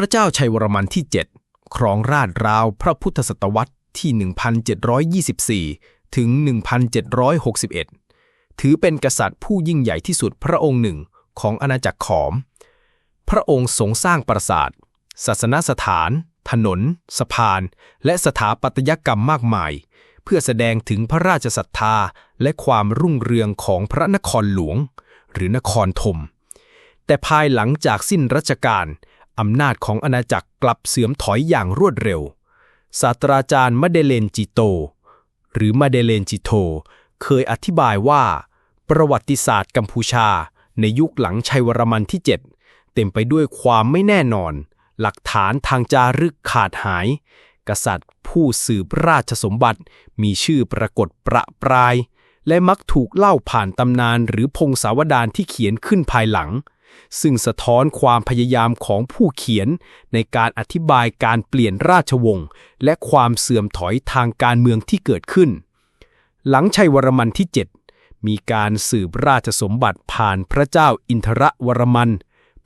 ระเจ้าชัยวรมันที่ 7 ครองราชราวพระพุทธศตวรรษที่ 1724 ถึง 1761 ถือเป็นกษัตริย์ผู้ยิ่งใหญ่ที่สุดพระองค์หนึ่งของอาณาจักรขอม พระองค์ทรงสร้างปราสาท ศาสนสถาน ถนน สะพาน และสถาปัตยกรรมมากมาย เพื่อแสดงถึงพระราชศรัทธาและความรุ่งเรืองของพระนครหลวง หรือนครธมแต่ภายหลังจากสิ้นรัชกาล อำนาจของอาณาจักรกลับเสื่อมถอยอย่างรวดเร็ว ศาสตราจารย์มาเดเลนจิโต หรือมาเดเลนจิโต เคยอธิบายว่า ประวัติศาสตร์กัมพูชา ในยุคหลังชัยวรมันที่ 7 เต็มไปด้วยความไม่แน่นอน หลักฐานทางจารึกขาดหาย กษัตริย์ผู้สืบราชสมบัติมีชื่อปรากฏประปราย และมักถูกเล่าผ่านตำนานหรือพงศาวดารที่เขียนขึ้นภายหลัง ซึ่งสะท้อนความพยายามของผู้เขียน ในการอธิบายการเปลี่ยนราชวงศ์และความเสื่อมถอยทางการเมืองที่เกิดขึ้น หลังชัยวรมันที่ 7 มีการสืบราชสมบัติผ่านพระเจ้าอินทรวรมัน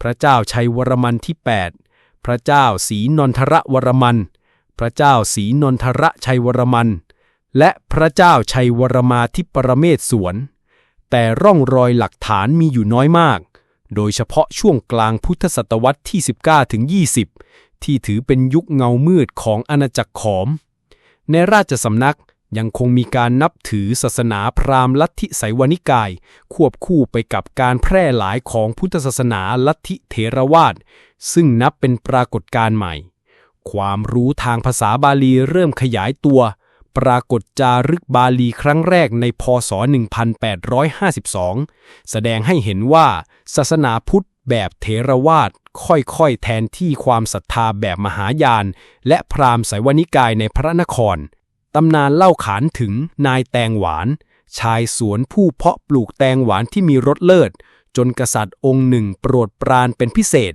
พระเจ้าชัยวรมันที่ 8 พระเจ้าศรีนนทรวรมัน พระเจ้าศรีนนทรชัยวรมัน และพระเจ้าชัยวรมาธิปรเมศสวน แต่ร่องรอยหลักฐานมีอยู่น้อยมาก โดยเฉพาะช่วงกลางพุทธศตวรรษที่ 19 ถึง 20 ที่ถือเป็นยุคเงามืดของอาณาจักรขอม ในราชสำนักยังคงมีการนับถือศาสนาพราหมณ์ลัทธิไสวนิกาย ควบคู่ไปกับการแพร่หลายของพุทธศาสนาลัทธิเถรวาท ซึ่งนับเป็นปรากฏการณ์ใหม่ ความรู้ทางภาษาบาลีเริ่มขยายตัว ปรากฏจารึกบาลีครั้งแรกในพศ 1852 แสดงให้เห็นว่าศาสนาพุทธแบบเถรวาทค่อยๆ แทนที่ความศรัทธาแบบมหายาน และพราหมณ์ไสยวนิกายในพระนคร ตำนานเล่าขานถึงนายแตงหวาน ชายสวนผู้เพาะปลูกแตงหวานที่มีรสเลิศ จนกษัตริย์องค์หนึ่งโปรดปรานเป็นพิเศษ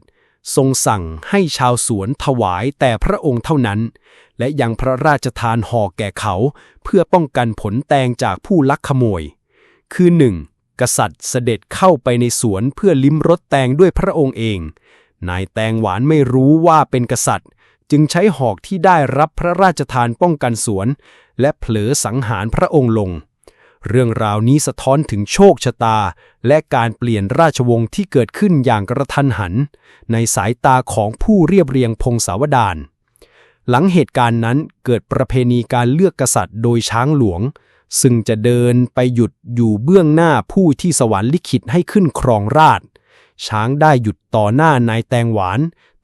ทรงสั่งให้ชาวสวนถวายแต่พระองค์เท่านั้น และยังพระราชทานห่อแก่เขาเพื่อป้องกันผลแตงจากผู้ลักขโมย คือหนึ่งกษัตริย์เสด็จเข้าไปในสวนเพื่อลิ้มรสแตงด้วยพระองค์เอง นายแตงหวานไม่รู้ว่าเป็นกษัตริย์ จึงใช้หอกที่ได้รับพระราชทานป้องกันสวน และเผลอสังหารพระองค์ลง เรื่องราวนี้สะท้อนถึงโชคชะตา และการเปลี่ยนราชวงศ์ที่เกิดขึ้นอย่างกระทันหัน ในสายตาของผู้เรียบเรียงพงศาวดารหลังเหตุการณ์นั้นเกิดประเพณีการเลือกกษัตริย์โดยช้างหลวง ซึ่งจะเดินไปหยุดอยู่เบื้องหน้าผู้ที่สวรรค์ลิขิตให้ขึ้นครองราชช้างได้หยุดต่อหน้านายแตงหวาน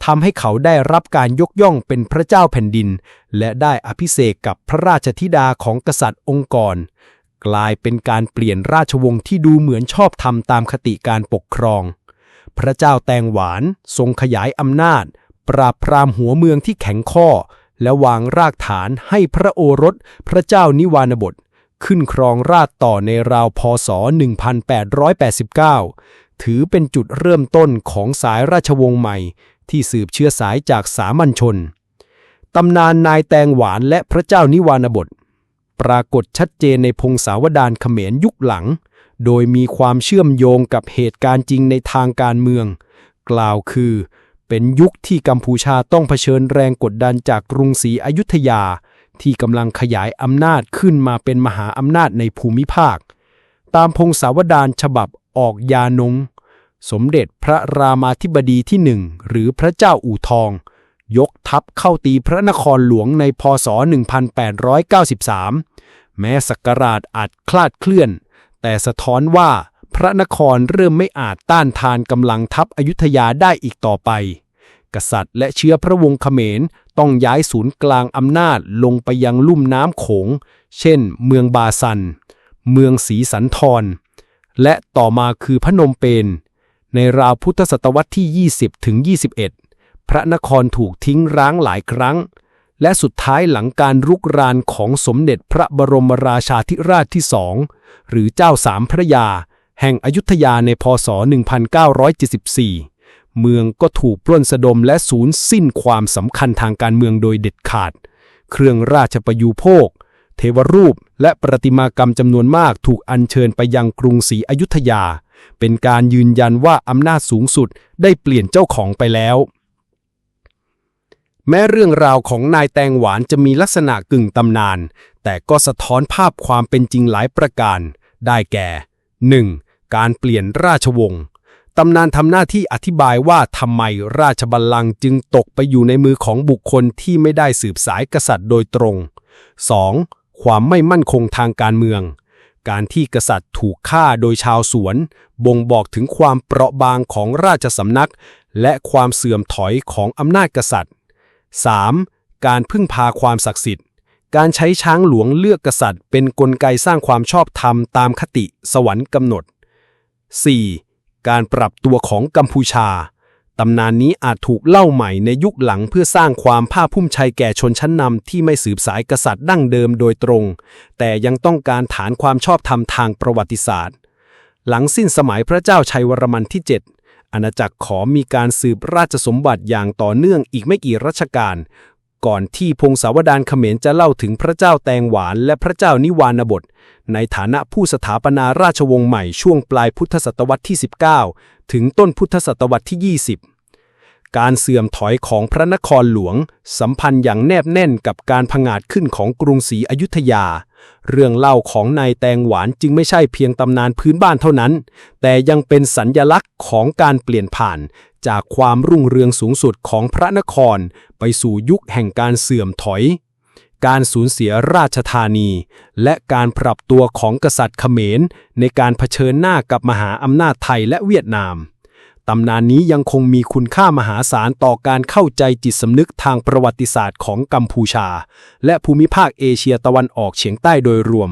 ทำให้เขาได้รับการยกย่องเป็นพระเจ้าแผ่นดิน และได้อภิเษกกับพระราชธิดาของกษัตริย์องค์กร กลายเป็นการเปลี่ยนราชวงศ์ที่ดูเหมือนชอบธรรมตามคติการปกครอง พระเจ้าแตงหวานทรงขยายอำนาจ ปราบปรามหัวเมืองที่แข็งข้อ และวางรากฐานให้พระโอรส พระเจ้านิวานบท ขึ้นครองราชต่อในราวพศ 1889 ถือเป็นจุดเริ่มต้นของสายราชวงศ์ใหม่ ที่สืบเชื้อสายจากสามัญชนตำนานนายแตงหวานและพระเจ้านิวานบท ปรากฏชัดเจนในพงศาวดารเขมรยุคหลัง โดยมีความเชื่อมโยงกับเหตุการณ์จริงในทางการเมือง กล่าวคือ เป็นยุคที่กัมพูชาต้องเผชิญแรงกดดันจากกรุงศรีอยุธยา ที่กำลังขยายอำนาจขึ้นมาเป็นมหาอำนาจในภูมิภาค ตามพงศาวดารฉบับออกยานง สมเด็จพระรามาธิบดีที่หนึ่งหรือพระเจ้าอู่ทอง ยกทัพเข้าตีพระนครหลวงในพศ 1893 แม้ศักราชอาจคลาดเคลื่อน แต่สะท้อนว่าพระนครเริ่มไม่อาจต้านทานกำลังทัพอยุธยาได้อีกต่อไป กษัตริย์และเชื้อพระวงศ์เขมรต้องย้ายศูนย์กลางอำนาจลงไปยังลุ่มน้ำโขง เช่น เมืองบาซัน เมืองศรีสันธร และต่อมาคือพนมเปญ ในราวพุทธศตวรรษที่ 20ถึง21 พระนครถูกทิ้งร้างหลายครั้ง และสุดท้ายหลังการรุกรานของสมเด็จพระบรมราชาธิราชที่สองหรือเจ้าสามพระยา แห่งอยุธยาในพศ 1974 เมืองก็ถูกปล้นสะดมและสูญสิ้นความสำคัญทางการเมืองโดยเด็ดขาด เครื่องราชประยูโภค เทวรูปและประติมากรรมจำนวนมากถูกอัญเชิญไปยังกรุงศรีอยุธยา เป็นการยืนยันว่าอำนาจสูงสุดได้เปลี่ยนเจ้าของไปแล้ว แม้เรื่องราวของนายแตงหวานจะมีลักษณะกึ่งตำนาน แต่ก็สะท้อนภาพความเป็นจริงหลายประการ ได้แก่ 1. การเปลี่ยนราชวงศ์ตำนานทำหน้าที่อธิบายว่าทำไมราชบัลลังก์จึงตกไปอยู่ในมือของบุคคลที่ไม่ได้สืบสายกษัตริย์โดยตรง 2. ความไม่มั่นคงทางการเมือง การที่กษัตริย์ถูกฆ่าโดยชาวสวน บ่งบอกถึงความเปราะบางของราชสำนัก และความเสื่อมถอยของอำนาจกษัตริย์ 3. การพึ่งพาความศักดิ์สิทธิ์ การใช้ช้างหลวงเลือกกษัตริย์ เป็นนกลไกสร้างความชอบธรรมตามคติสวรรค์กำหนด 4. การปรับตัวของกัมพูชา ตำนานนี้อาจถูกเล่าใหม่ในยุคหลังเพื่อสร้างความภาคภูมิใจแก่ชนชั้นนำที่ไม่สืบสายกษัตริย์ดั้งเดิมโดยตรง แต่ยังต้องการฐานความชอบธรรมทางประวัติศาสตร์ หลังสิ้นสมัยพระเจ้าชัยวรมันที่ 7 อาณาจักรขอมมีการสืบราชสมบัติอย่างต่อเนื่องอีกไม่กี่รัชกาลก่อนที่พงศาวดารเขมรจะเล่าถึงพระเจ้าแตงหวานและพระเจ้านิวานบท ในฐานะผู้สถาปนาราชวงศ์ใหม่ช่วงปลายพุทธศตวรรษที่ 19 ถึงต้นพุทธศตวรรษที่ 20 การเสื่อมถอยของพระนครหลวง สัมพันธ์อย่างแนบแน่นกับการผงาดขึ้นของกรุงศรีอยุธยา เรื่องเล่าของนายแตงหวานจึงไม่ใช่เพียงตำนานพื้นบ้านเท่านั้น แต่ยังเป็นสัญญลักษณ์ของการเปลี่ยนผ่าน จากความรุ่งเรืองสูงสุดของพระนคร ไปสู่ยุคแห่งการเสื่อมถอย การสูญเสียราชธานี และการปรับตัวของกษัตริย์เขมร ในการเผชิญหน้ากับมหาอำนาจไทยและเวียดนาม ตำนานนี้ยังคงมีคุณค่ามหาศาลต่อการเข้าใจจิตสำนึกทางประวัติศาสตร์ของกัมพูชา และภูมิภาคเอเชียตะวันออกเฉียงใต้โดยรวม